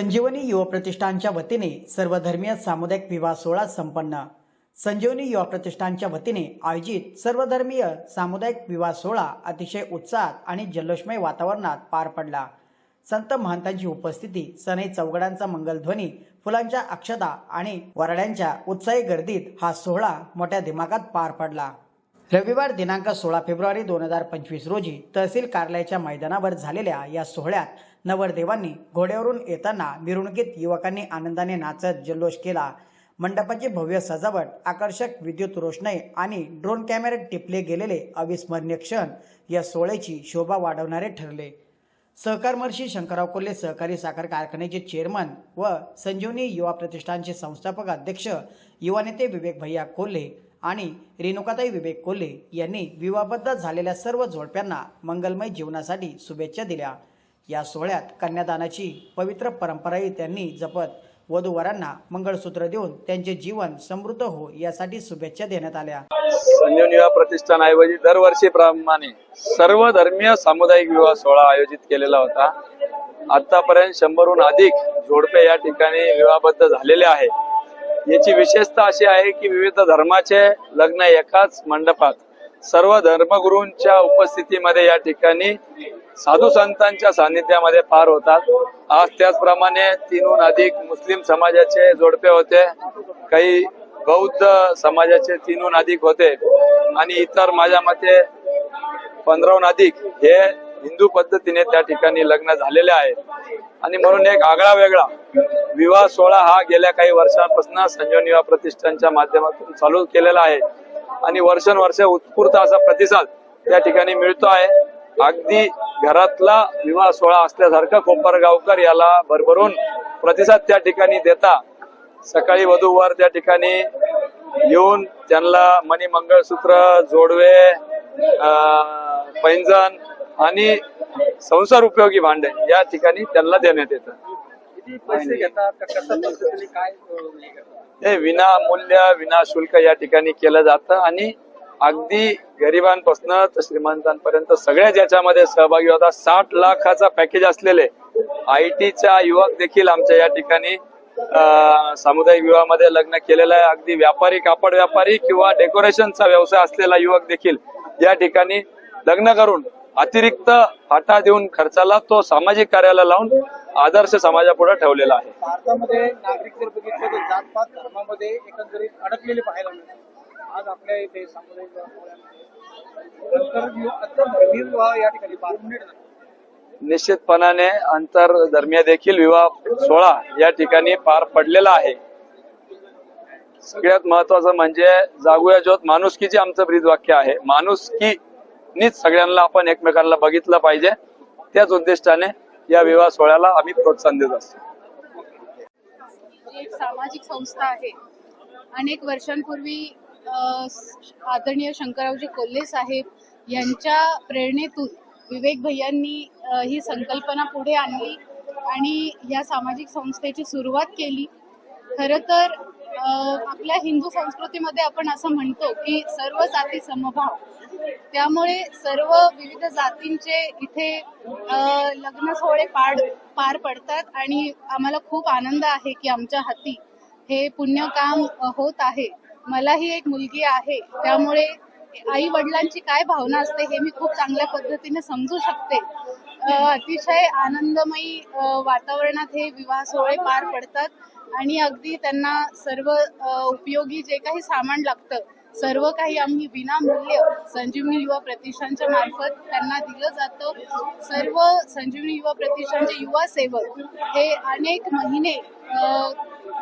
संजीवनी युवा प्रतिष्ठानच्या वतीने सर्वधर्मीय सामुदायिक विवाह सोहळा संपन्न. संजीवनी युवा प्रतिष्ठानच्या वतीने आयोजित सर्वधर्मीय सामुदायिक विवाह सोहळा अतिशय उत्साहात आणि जल्लोषमय वातावरणात पार पडला. संत महंतांची उपस्थिती सनई चौघडांचा मंगलध्वनी फुलांच्या अक्षता आणि वराड्यांच्या उत्साही गर्दीत हा सोहळा मोठ्या दिमागात पार पडला. रविवार दिनांक सोळा फेब्रुवारी दोन हजार पंचवीस रोजी तहसील कार्यालयाच्या मैदानावर झालेल्या या सोहळ्यात नवरदेवांनी घोड्यावरून येताना मिरवणुकीत युवकांनी आनंदाने नाचत जल्लोष केला. मंडपाची भव्य सजावट आकर्षक विद्युत रोषणाई आणि ड्रोन कॅमेऱ्यात टिपले गेलेले अविस्मरणीय क्षण या सोहळ्याची शोभा वाढवणारे ठरले. सहकारमर्षी शंकरराव कोल्हे सहकारी साखर कारखान्याचे चेअरमन व संजीवनी युवा प्रतिष्ठानचे संस्थापक अध्यक्ष युवा नेते विवेक भैया कोल्हे आणि रेणुकाताई विवेक कोल्हे यांनी विवाहबद्ध झालेल्या सर्व जोडप्यांना मंगलमय जीवनासाठी शुभेच्छा दिल्या. या सोहळ्यात कन्यादानाची पवित्र परंपराही त्यांनी जपत वधूवरांना मंगळसूत्र देऊन त्यांचे जीवन समृद्ध हो यासाठी शुभेच्छा देण्यात आल्या. संजीवनी विवाह प्रतिष्ठानऐवजी दरवर्षीप्रमाणे सर्व धर्मीय सामुदायिक विवाह सोहळा आयोजित केलेला होता. आतापर्यंत शंभरहून अधिक जोडपे या ठिकाणी विवाहबद्ध झालेले आहे याची विशेषता अशी आहे की विविध धर्माचे लग्न एकाच मंडपात सर्व धर्मगुरूंच्या उपस्थितीमध्ये या ठिकाणी साधू संतांच्या सान्निध्यामध्ये पार होतात. आज त्याचप्रमाणे तीनहून अधिक मुस्लिम समाजाचे जोडपे होते. काही बौद्ध समाजाचे तीनहून अधिक होते. आणि इतर माझ्या मते पंधराहून अधिक हे हिंदू पद्धतीने त्या ठिकाणी लग्न झालेले आहे आणि म्हणून एक आगळा वेगळा विवाह सोहळा हा गेल्या काही वर्षांपासून संजीवन प्रतिष्ठानच्या माध्यमातून चालू केलेला आहे. आणि वर्षानुवर्ष उत्स्फूर्त असा प्रतिसाद या ठिकाणी मिळतो आहे. अगदी घरातला विवाह सोहळा असल्यासारखं कोपरगावकर याला भरभरून प्रतिसाद त्या ठिकाणी देता. सकाळी वधूवर त्या ठिकाणी येऊन त्यांना मणी मंगळसूत्र जोडवे अं, पैंजण आणि संसार उपयोगी भांडे या ठिकाणी त्यांना देण्यात येतं. हे विनामूल्य विनाशुल्क या ठिकाणी केलं जातं आणि अगदी गरिबांपासून तर श्रीमंतांपर्यंत सगळ्याच याच्यामध्ये सहभागी होता. साठ लाखाचा पॅकेज असलेले आय टीच्या युवक देखील आमच्या या ठिकाणी सामुदायिक विवाहामध्ये लग्न केलेलं आहे. अगदी व्यापारी कापड व्यापारी किंवा डेकोरेशनचा व्यवसाय असलेला युवक देखील या ठिकाणी लग्न करून अतिरिक्त फाटा देऊन खर्चाला तो सामाजिक कार्याला लावून आदर्श समाजापुढे ठेवलेला आहे. भारतामध्ये नागरिक जर बघितलं तर जातपात धर्मामध्ये एकंदरीत अडकलेले पाहायला मिळतात आज आपल्या इथे सामुदायिक अंतर्धर्मीय या ठिकाणी निश्चितपणाने आंतर धर्मीय देखील विवाह सोहळा या ठिकाणी पार पडलेला आहे. सगळ्यात महत्वाचं म्हणजे जागूया ज्योत माणुसकीचे आमचं ब्रीज वाक्य आहे नीच सगळ्यांना आपण एकमेकांना बघितलं पाहिजे. त्याच उद्दिष्टाने या विवाह सोहळ्याला आम्ही प्रोत्साहन देत असतो. ही एक सामाजिक संस्था आहे. अनेक वर्षांपूर्वी आदरणीय शंकररावजी कोल्हे साहेब यांच्या प्रेरणेतून विवेक भैयांनी ही संकल्पना पुढे आणली आणि या सामाजिक संस्थेची सुरुवात केली. खरं तर आपल्या हिंदू संस्कृतीमध्ये आपण असं म्हणतो की सर्व जाती समभाव. त्यामुळे सर्व विविध जातींचे इथे लग्न सोहळे पार पार पडतात आणि आम्हाला खूप आनंद आहे की आमच्या हाती हे पुण्य काम होत आहे. मला ही एक मुलगी आहे. त्यामुळे आई वडिलांची काय भावना असते हे मी खूप चांगल्या पद्धतीने समजू शकते. अतिशय आनंदमयी वातावरणात हे विवाह सोहळे पार पडतात. आणि अगदी त्यांना सर्व उपयोगी जे काही सामान लागतं सर्व काही आम्ही विनामूल्य संजीवनी युवा प्रतिष्ठानच्या मार्फत त्यांना दिलं जातं. सर्व संजीवनी युवा प्रतिष्ठानचे युवा सेवक हे अनेक महिने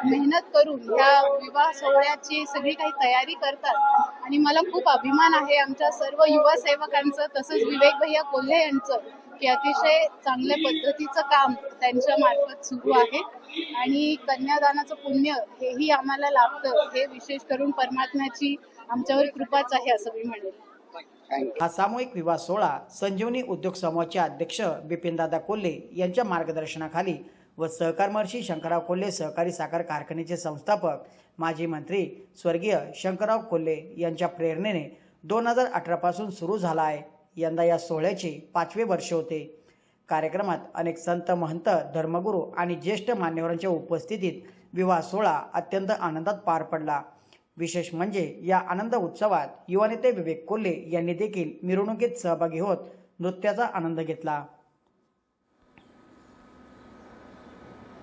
मेहनत करून ह्या विवाह सोहळ्याची सगळी काही तयारी करतात. आणि मला खूप अभिमान आहे आमच्या सर्व युवा सेवकांचं तसंच विवेक भैया कोल्हे यांचं की अतिशय चांगल्या पद्धतीचं काम त्यांच्या मार्फत सुरू आहे. आणि कन्यादानाचं पुण्य हेही आम्हाला लाभतं. हे विशेष करून परमात्म्याची आमच्यावर कृपाच आहे असं मी म्हणेन. हा सामूहिक विवाह सोहळा संजीवनी उद्योग समूहाचे अध्यक्ष बिपिनदादा कोल्हे यांच्या मार्गदर्शनाखाली व सहकारमर्षी शंकरराव कोल्हे सहकारी साखर कारखान्याचे संस्थापक माजी मंत्री स्वर्गीय शंकरराव कोल्हे यांच्या प्रेरणेने दोन हजार अठरापासून सुरू झाला आहे. यंदा या सोहळ्याचे पाचवे वर्ष होते. कार्यक्रमात अनेक संत महंत धर्मगुरू आणि ज्येष्ठ मान्यवरांच्या उपस्थितीत विवाह सोहळा अत्यंत आनंदात पार पडला. विशेष म्हणजे या आनंद उत्सवात युवा नेते विवेक कोल्हे यांनी देखील मिरवणुकीत सहभागी होत नृत्याचा आनंद घेतला.